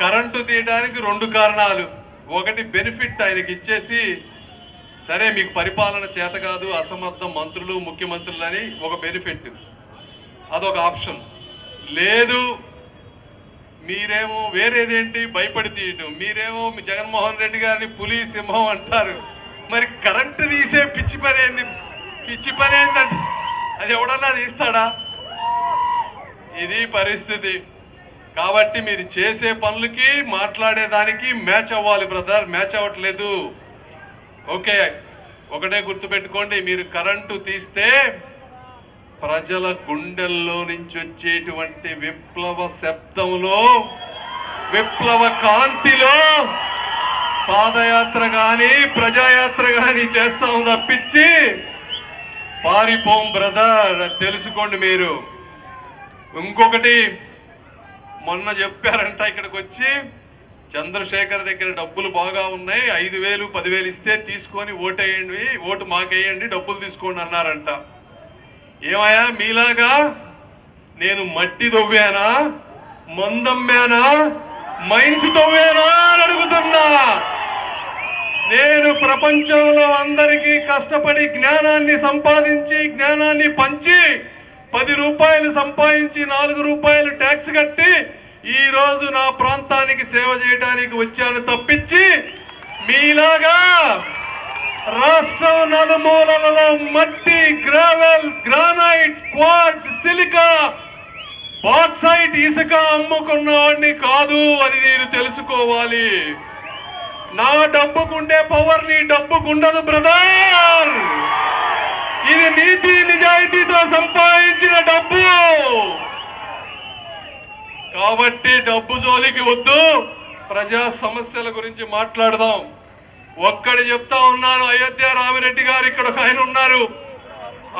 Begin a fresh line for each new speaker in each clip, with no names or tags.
Current తీయడానికి రెండు కారణాలు. ఒకటి బెనిఫిట్ ఆయనకి ఇచ్చేసి సరే మీకు పరిపాలన చేత కాదు అసమర్థ మంత్రులు ముఖ్యమంత్రులు అని ఒక బెనిఫిట్. అదొక ఆప్షన్. లేదు మీరేమో వేరేదేంటి భయపడి తీయటం. మీరేమో మీ జగన్మోహన్ రెడ్డి గారిని పులి సింహం అంటారు. మరి కరెంటు తీసే పిచ్చి పని ఏంది? పిచ్చి పని ఏంటంటే అది ఎవడన్నా తీస్తాడా? ఇది పరిస్థితి. కాబట్టి మీరు చేసే పనులకి మాట్లాడేదానికి మ్యాచ్ అవ్వాలి బ్రదర్. మ్యాచ్ అవ్వట్లేదు. ఓకే. ఒకటే గుర్తుపెట్టుకోండి. మీరు కరెంటు తీస్తే ప్రజల గుండెల్లో నుంచి వచ్చేటువంటి విప్లవ శబ్దంలో విప్లవ కాంతిలో పాదయాత్ర కానీ ప్రజాయాత్ర కానీ చేస్తాం తప్పించి పారిపోం బ్రదర్. తెలుసుకోండి మీరు. ఇంకొకటి మొన్న చెప్పారంట ఇక్కడికి వచ్చి చంద్రశేఖర్ దగ్గర డబ్బులు బాగా ఉన్నాయి ఐదు వేలు పదివేలు ఇస్తే తీసుకొని ఓటేయండి ఓటు మాకేయండి డబ్బులు తీసుకోండి అన్నారంట. ఏమయ్యా మీలాగా నేను మట్టి తవ్వానా? మందమ్మానా? మైన్స్ తవ్వేనా అని అడుగుతున్నా. నేను ప్రపంచంలో అందరికీ కష్టపడి జ్ఞానాన్ని సంపాదించి జ్ఞానాన్ని పంచి పది రూపాయలు సంపాదించి నాలుగు రూపాయలు ట్యాక్స్ కట్టి ఈ రోజు నా ప్రాంతానికి సేవ చేయడానికి వచ్చాను తప్పించి మీలాగా రాష్ట్రం నలుమూలలలో మట్టి gravel granite quartz silica bauxite ఇసుక అమ్ముకున్న వాడిని కాదు అని నేను తెలుసుకోవాలి. నా డబ్బుకుండే పవర్ నీ డబ్బుకుండదు బ్రదర్! ఇది నీతి నిజాయితీతో సంపాదించిన డబ్బు. కాబట్టి డబ్బు జోలికి వద్దు. ప్రజా సమస్యల గురించి మాట్లాడదాం. ఒక్కడి చెప్తా ఉన్నాను అయోధ్య రామిరెడ్డి గారు ఇక్కడ ఒక ఆయన ఉన్నారు.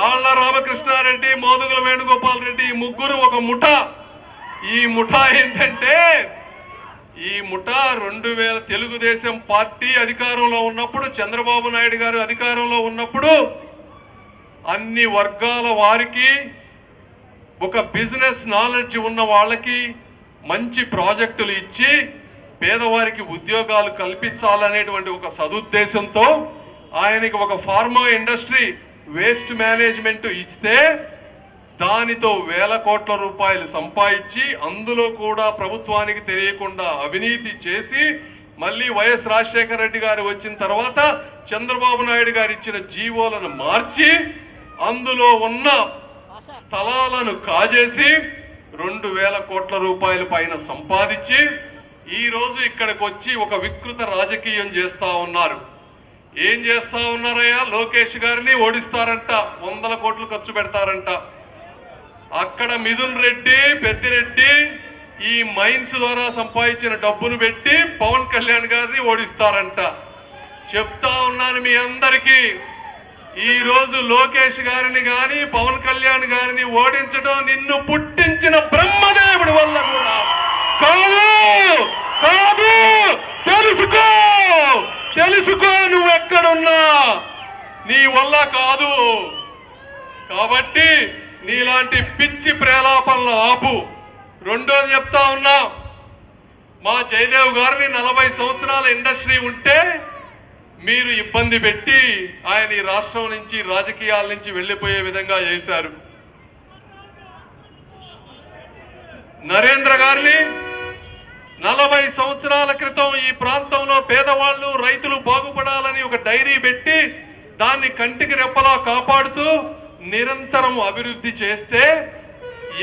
ఆళ్ళ రామకృష్ణారెడ్డి మోదుగుల వేణుగోపాల్ రెడ్డి ఈ ముగ్గురు ఒక ముఠ. ఈ ముఠ ఏంటంటే ఈ ముఠ రెండు వేల తెలుగుదేశం పార్టీ అధికారంలో ఉన్నప్పుడు చంద్రబాబు నాయుడు గారు అధికారంలో ఉన్నప్పుడు అన్ని వర్గాల వారికి ఒక బిజినెస్ నాలెడ్జ్ ఉన్న వాళ్ళకి మంచి ప్రాజెక్టులు ఇచ్చి పేదవారికి ఉద్యోగాలు కల్పించాలనేటువంటి ఒక సదుద్దేశంతో ఆయనకి ఒక ఫార్మా ఇండస్ట్రీ వేస్ట్ మేనేజ్మెంట్ ఇస్తే దానితో వేల కోట్ల రూపాయలు సంపాదించి అందులో కూడా ప్రభుత్వానికి తెలియకుండా అవినీతి చేసి మళ్ళీ వైఎస్ రాజశేఖర రెడ్డి గారు వచ్చిన తర్వాత చంద్రబాబు నాయుడు గారు ఇచ్చిన జీవోలను మార్చి అందులో ఉన్న స్థలాలను కాజేసి రెండు వేల కోట్ల రూపాయల పైన సంపాదించి ఈ రోజు ఇక్కడికి వచ్చి ఒక వికృత రాజకీయం చేస్తా ఉన్నారు. ఏం చేస్తా ఉన్నారయ్యా? లోకేష్ గారిని ఓడిస్తారంట. వందల కోట్లు ఖర్చు పెడతారంట. అక్కడ మిథున్ రెడ్డి పెద్దిరెడ్డి ఈ మైన్స్ ద్వారా సంపాదించిన డబ్బును పెట్టి పవన్ కళ్యాణ్ గారిని ఓడిస్తారంట. చెప్తా ఉన్నాను మీ అందరికీ. ఈ రోజు లోకేష్ గారిని గాని పవన్ కళ్యాణ్ గారిని ఓడించడం నిన్ను పుట్టించిన బ్రహ్మదేవుడి వల్ల కూడా. కాదు! కాదు! తెలుసుకో! తెలుసుకో నువ్వు ఎక్కడున్నా! నీ వల్ల కాదు! కాబట్టి నీలాంటి పిచ్చి ప్రేలాపనలు ఆపు. రెండోది చెప్తా ఉన్నా మా జయదేవ్ గారిని నలభై సంవత్సరాల ఇండస్ట్రీ ఉంటే మీరు ఇబ్బంది పెట్టి ఆయన ఈ రాష్ట్రం నుంచి రాజకీయాల నుంచి వెళ్ళిపోయే విధంగా చేశారు. నరేంద్ర గారిని నలభై సంవత్సరాల క్రితం ఈ ప్రాంతంలో పేదవాళ్ళు రైతులు బాగుపడాలని ఒక డైరీ పెట్టి దాన్ని కంటికి రెప్పలా కాపాడుతూ నిరంతరం అభివృద్ధి చేస్తే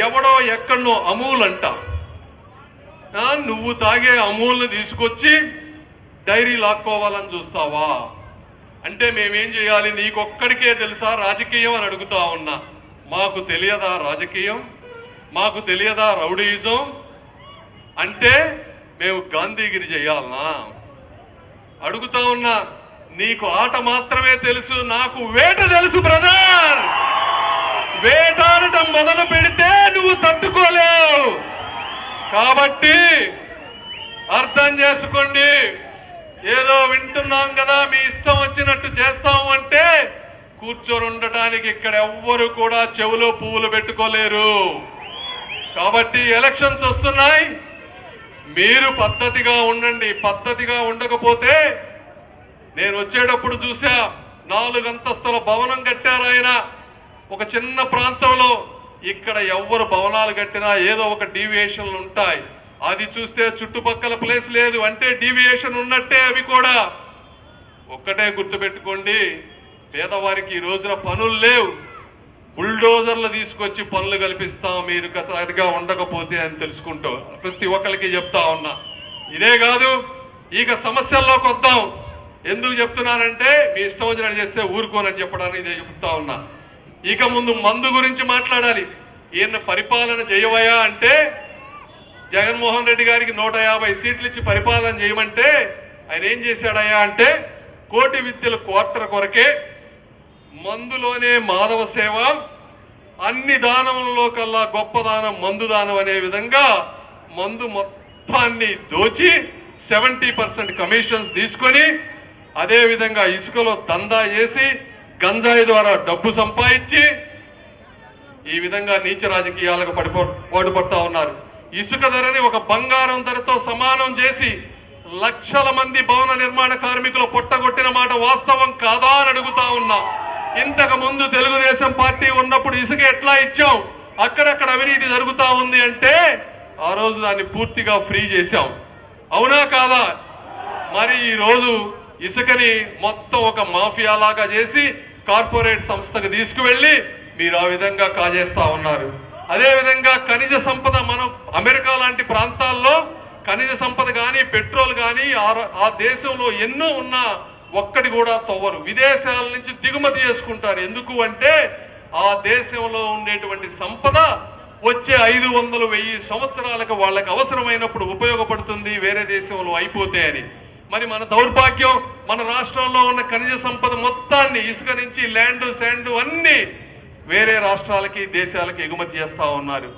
ఎవడో ఎక్కడనో అమూల్ అంట. నువ్వు తాగే అమూల్ని తీసుకొచ్చి డైరీ లాక్కోవాలని చూస్తావా? అంటే మేమేం చేయాలి? నీకొక్కడికే తెలుసా? రాజకీయం అని అడుగుతా ఉన్నా. మాకు తెలియదా రాజకీయం? మాకు తెలియదా రౌడీయిజం అంటే మేము గాంధీగిరి చేయాలనా? అడుగుతా ఉన్నా నీకు ఆట మాత్రమే తెలుసు నాకు వేట తెలుసు బ్రదర్! వేటాడటం మొదలు పెడితే నువ్వు తట్టుకోలేవు. కాబట్టి అర్థం చేసుకోండి. ఏదో వింటున్నాం కదా మీ ఇష్టం వచ్చినట్టు చేస్తాము అంటే కూర్చొని ఉండటానికి ఇక్కడ ఎవ్వరు కూడా చెవులో పువ్వులు పెట్టుకోలేరు. కాబట్టి ఎలక్షన్స్ వస్తున్నాయి. మీరు పద్ధతిగా ఉండండి. పద్ధతిగా ఉండకపోతే నేను వచ్చేటప్పుడు చూసా నాలుగు అంతస్తుల భవనం కట్టారు ఆయన. ఒక చిన్న ప్రాంతంలో ఇక్కడ ఎవ్వరు భవనాలు కట్టినా ఏదో ఒక డీవియేషన్లు ఉంటాయి. అది చూస్తే చుట్టుపక్కల ప్లేస్ లేదు అంటే డీవియేషన్ ఉన్నట్టే అవి కూడా. ఒక్కటే గుర్తుపెట్టుకోండి పేదవారికి ఈ రోజున పనులు లేవు. బుల్డోజర్లు తీసుకొచ్చి పనులు కల్పిస్తాం మీరు సరిగా ఉండకపోతే అని తెలుసుకుంటూ ప్రతి ఒక్కరికి చెప్తా ఉన్నా. ఇదే కాదు ఇక సమస్యల్లోకి వద్దాం. ఎందుకు చెప్తున్నానంటే మీ ఇష్టం వచ్చినట్టు చేస్తే ఊరుకోనని చెప్పడానికి ఇదే చెప్తా ఉన్నా. ఇక ముందు మందు గురించి మాట్లాడాలి. ఈయన పరిపాలన చేయవయా అంటే జగన్మోహన్ రెడ్డి గారికి నూట యాభై సీట్లు ఇచ్చి పరిపాలన చేయమంటే ఆయన ఏం చేశాడయ్యా అంటే కోటి విద్యల క్వార్టర్ కొరకే మందులోనే మాధవ సేవ అన్ని దానములలో కల్లా గొప్ప దానం మందు దానం అనే విధంగా మందు మొత్తాన్ని దోచి సెవెంటీ పర్సెంట్ కమిషన్స్ తీసుకొని అదేవిధంగా ఇసుకలో దందా చేసి గంజాయి ద్వారా డబ్బు సంపాదించి ఈ విధంగా నీచ రాజకీయాలకు పడిపో పాటుపడతా ఉన్నారు. ఇసుక ధరని ఒక బంగారం ధరతో సమానం చేసి లక్షల మంది భవన నిర్మాణ కార్మికులు పొట్టగొట్టిన మాట వాస్తవం కాదా అని అడుగుతా ఉన్నా. ఇంతకు ముందు తెలుగుదేశం పార్టీ ఉన్నప్పుడు ఇసుక ఎట్లా ఇచ్చాం? అక్కడక్కడ అవినీతి జరుగుతూ ఉంది అంటే ఆ రోజు దాన్ని పూర్తిగా ఫ్రీ చేశాం. అవునా కాదా? మరి ఈరోజు ఇసుకని మొత్తం ఒక మాఫియా లాగా చేసి కార్పొరేట్ సంస్థకు తీసుకువెళ్ళి మీరు ఆ విధంగా కాజేస్తా ఉన్నారు. అదేవిధంగా ఖనిజ సంపద మనం అమెరికా లాంటి ప్రాంతాల్లో ఖనిజ సంపద కానీ పెట్రోల్ కానీ ఆ- దేశంలో ఎన్నో ఉన్నా ఒక్కటి కూడా తవ్వరు. విదేశాల నుంచి దిగుమతి చేసుకుంటారు. ఎందుకు అంటే ఆ దేశంలో ఉండేటువంటి సంపద వచ్చే ఐదు వందలు వెయ్యి సంవత్సరాలకు వాళ్ళకి అవసరమైనప్పుడు ఉపయోగపడుతుంది వేరే దేశంలో అయిపోతే అని. మరి మన దౌర్భాగ్యం మన రాష్ట్రంలో ఉన్న ఖనిజ సంపద మొత్తాన్ని ఇసుక నుంచి ల్యాండ్ శాండ్ అన్నీ వేరే రాష్ట్రాలకి దేశాలకి ఎగుమతి చేస్తూ ఉన్నారు.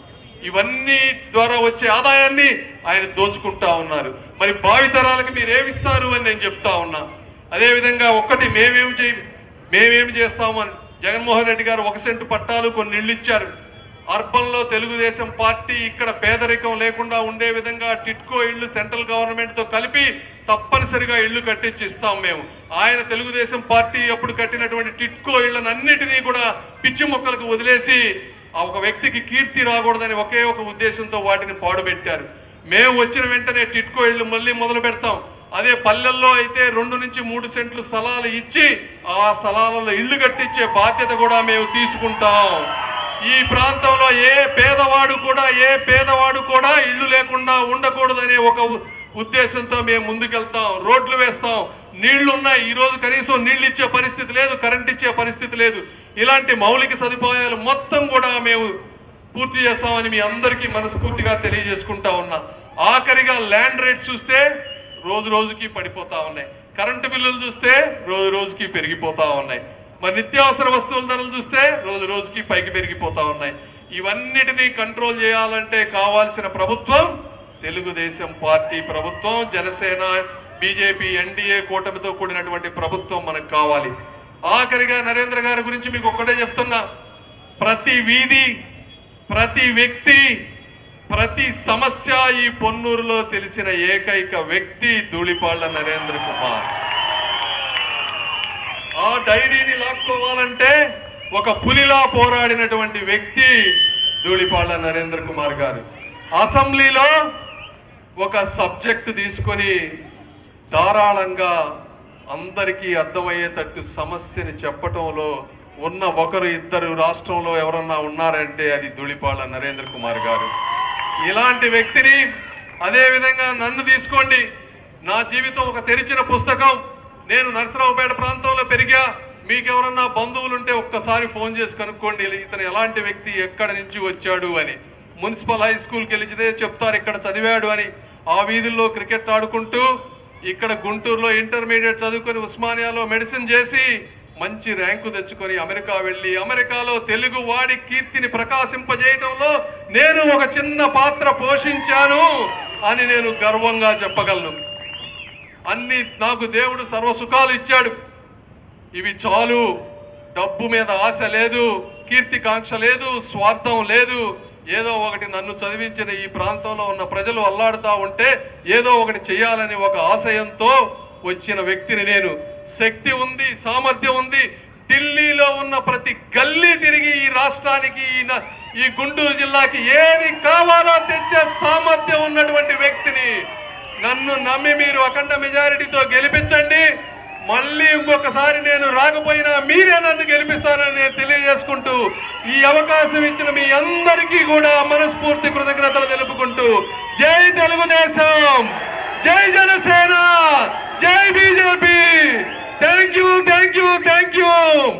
ఇవన్నీ ద్వారా వచ్చే ఆదాయాన్ని ఆయన దోచుకుంటా ఉన్నారు. మరి భావితరాలకు మీరు ఏమిస్తారు అని నేను చెప్తా ఉన్నా. అదే విధంగా ఒక్కటి మేమేమి చేయ మేమేమి చేస్తామని జగన్మోహన్ రెడ్డి గారు ఒక సెంటు పట్టాలు కొన్ని ఇళ్ళు ఇచ్చారు. అర్బన్లో తెలుగుదేశం పార్టీ ఇక్కడ పేదరికం లేకుండా ఉండే విధంగా టిట్కో ఇళ్ళు సెంట్రల్ గవర్నమెంట్తో కలిపి తప్పనిసరిగా ఇళ్ళు కట్టించి ఇస్తాం మేము. ఆయన తెలుగుదేశం పార్టీ అప్పుడు కట్టినటువంటి టిట్కో ఇళ్ళనన్నిటినీ కూడా పిచ్చి మొక్కలకు వదిలేసి ఆ ఒక వ్యక్తికి కీర్తి రాకూడదని ఒకే ఒక ఉద్దేశంతో వాటిని పాడుపెట్టారు మేము వచ్చిన వెంటనే టిట్కో ఇళ్ళు మళ్ళీ మొదలు పెడతాం. అదే పల్లెల్లో అయితే రెండు నుంచి మూడు సెంట్లు స్థలాలు ఇచ్చి ఆ స్థలాలలో ఇల్లు కట్టించే బాధ్యత కూడా మేము తీసుకుంటాం. ఈ ప్రాంతంలో ఏ పేదవాడు కూడా ఏ పేదవాడు కూడా ఇల్లు లేకుండా ఉండకూడదనే ఒక ఉద్దేశంతో మేము ముందుకెళ్తాం. రోడ్లు వేస్తాం. నీళ్ళున్నాయి. ఈరోజు కనీసం నీళ్ళు ఇచ్చే పరిస్థితి లేదు కరెంట్ ఇచ్చే పరిస్థితి లేదు. ఇలాంటి మౌలిక సదుపాయాలు మొత్తం కూడా మేము పూర్తి చేస్తామని మీ అందరికీ మనస్ఫూర్తిగా తెలియజేసుకుంటా ఉన్నా. ఆఖరిగా ల్యాండ్ రేట్స్ చూస్తే రోజు రోజుకి పడిపోతా ఉన్నాయి. కరెంటు బిల్లులు చూస్తే రోజు రోజుకి పెరిగిపోతా ఉన్నాయి. మరి నిత్యావసర వస్తువుల ధరలు చూస్తే రోజు రోజుకి పైకి పెరిగిపోతా ఉన్నాయి. ఇవన్నిటినీ కంట్రోల్ చేయాలంటే కావాల్సిన ప్రభుత్వం తెలుగుదేశం పార్టీ ప్రభుత్వం జనసేన బీజేపీ ఎన్డీఏ కూటమితో కూడినటువంటి ప్రభుత్వం మనకు కావాలి. ఆఖరిగా నరేంద్ర గారి గురించి మీకు ఒక్కటే చెప్తున్నా. ప్రతి వీధి ప్రతి వ్యక్తి ప్రతి సమస్య ఈ పొన్నూరులో తెలిసిన ఏకైక వ్యక్తి ధూళిపాళ్ళ నరేంద్ర కుమార్. ఆ డైరీని లాక్కోవాలంటే ఒక పులిలా పోరాడినటువంటి వ్యక్తి ధూళిపాళ్ళ నరేంద్ర కుమార్ గారు. అసెంబ్లీలో ఒక సబ్జెక్ట్ తీసుకొని ధారాళంగా అందరికీ అర్థమయ్యేటట్టు సమస్యని చెప్పటంలో ఉన్న ఒకరు ఇద్దరు రాష్ట్రంలో ఎవరన్నా ఉన్నారంటే అది ధూళిపాళ్ళ నరేంద్ర కుమార్ గారు. ఇలాంటి వ్యక్తిని అదేవిధంగా నన్ను తీసుకోండి. నా జీవితం ఒక తెరిచిన పుస్తకం. నేను నరసరావుపేట ప్రాంతంలో పెరిగా మీకెవరన్నా బంధువులుంటే ఒక్కసారి ఫోన్ చేసి కనుక్కోండి ఇతను ఎలాంటి వ్యక్తి ఎక్కడి నుంచి వచ్చాడు అని. మున్సిపల్ హై స్కూల్కి వెళ్ళితే చెప్తారు ఇక్కడ చదివాడు అని. ఆ వీధుల్లో క్రికెట్ ఆడుకుంటూ ఇక్కడ గుంటూరులో ఇంటర్మీడియట్ చదువుకొని ఉస్మానియాలో మెడిసిన్ చేసి మంచి ర్యాంకు తెచ్చుకొని అమెరికా వెళ్ళి అమెరికాలో తెలుగు వాడి కీర్తిని ప్రకాశింపజేయటంలో నేను ఒక చిన్న పాత్ర పోషించాను అని నేను గర్వంగా చెప్పగలను. అన్ని నాకు దేవుడు సర్వసుఖాలు ఇచ్చాడు. ఇవి చాలు. డబ్బు మీద ఆశ లేదు కీర్తికాంక్ష లేదు స్వార్థం లేదు. ఏదో ఒకటి నన్ను చదివించిన ఈ ప్రాంతంలో ఉన్న ప్రజలు అల్లాడుతూ ఉంటే ఏదో ఒకటి చేయాలని ఒక ఆశయంతో వచ్చిన వ్యక్తిని నేను. శక్తి ఉంది సామర్థ్యం ఉంది. ఢిల్లీలో ఉన్న ప్రతి గల్లీ తిరిగి ఈ రాష్ట్రానికి ఈ గుంటూరు జిల్లాకి ఏది కావాలో తెచ్చే సామర్థ్యం ఉన్నటువంటి వ్యక్తిని నన్ను నమ్మి మీరు అఖండ మెజారిటీతో గెలిపించండి. మళ్ళీ ఇంకొకసారి నేను రాకపోయినా మీరే నన్ను గెలిపిస్తారని నేను తెలియజేసుకుంటూ ఈ అవకాశం ఇచ్చిన మీ అందరికీ కూడా మనస్ఫూర్తి కృతజ్ఞతలు తెలుపుకుంటూ జై తెలుగుదేశం జై జనసేన జై BJP. Thank you thank you thank you